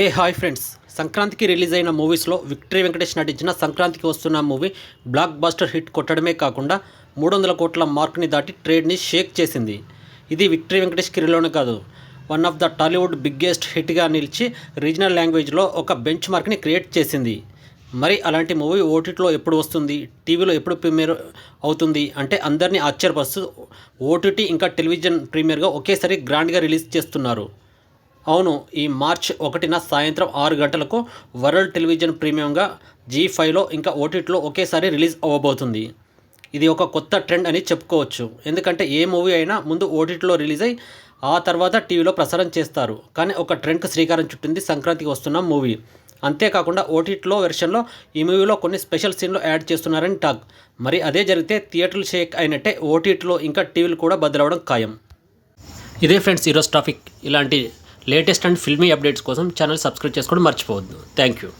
ఏ hi friends. సంక్రాంతికి release అయిన మూవీస్లో విక్టరీ వెంకటేష్ నటించిన సంక్రాంతికి వస్తున్న మూవీ బ్లాక్ బాస్టర్ హిట్ కొట్టడమే కాకుండా మూడు వందల కోట్ల మార్క్ని దాటి ట్రేడ్ని షేక్ చేసింది. ఇది విక్టరీ వెంకటేష్ కెరీర్లోనే కాదు. One of the Tollywood biggest హిట్గా నిలిచి రీజనల్ లాంగ్వేజ్లో ఒక బెంచ్ మార్క్ని క్రియేట్ చేసింది. మరి అలాంటి మూవీ ఓటీటీలో ఎప్పుడు వస్తుంది? టీవీలో ఎప్పుడు ప్రీమియర్ అవుతుంది అంటే అందరినీ ఆశ్చర్యపరుస్తూ ఓటీటీ ఇంకా టెలివిజన్ ప్రీమియర్గా ఒకేసారి గ్రాండ్గా రిలీజ్ చేస్తున్నారు. అవును ఈ మార్చ్ ఒకటిన సాయంత్రం ఆరు గంటలకు వరల్డ్ టెలివిజన్ ప్రీమియంగా జీ ఫైవ్లో ఇంకా ఓటీటీలో ఒకేసారి రిలీజ్ అవ్వబోతుంది ఇది ఒక కొత్త ట్రెండ్ అని చెప్పుకోవచ్చు. ఎందుకంటే ఏ మూవీ అయినా ముందు ఓటీటీలో రిలీజ్ అయ్యి ఆ తర్వాత టీవీలో ప్రసారం చేస్తారు. కానీ ఒక ట్రెండ్కి శ్రీకారం చుట్టింది సంక్రాంతికి వస్తున్న మూవీ. అంతేకాకుండా ఓటీటీలో వెర్షన్లో ఈ మూవీలో కొన్ని స్పెషల్ సీన్లు యాడ్ చేస్తున్నారని టాక్. మరి అదే జరిగితే థియేటర్లు షేక్ అయినట్టే ఓటీటీలో ఇంకా టీవీలు కూడా బదులవడం ఖాయం. ఇదే ఫ్రెండ్స్ ఈరోజు టాపిక్. ఇలాంటి లేటెస్ట్ అండ్ ఫిల్మీ అప్డేట్స్ కోసం ఛానల్ సబ్స్క్రైబ్ చేసుకోవడం మర్చిపోవద్దు. Thank you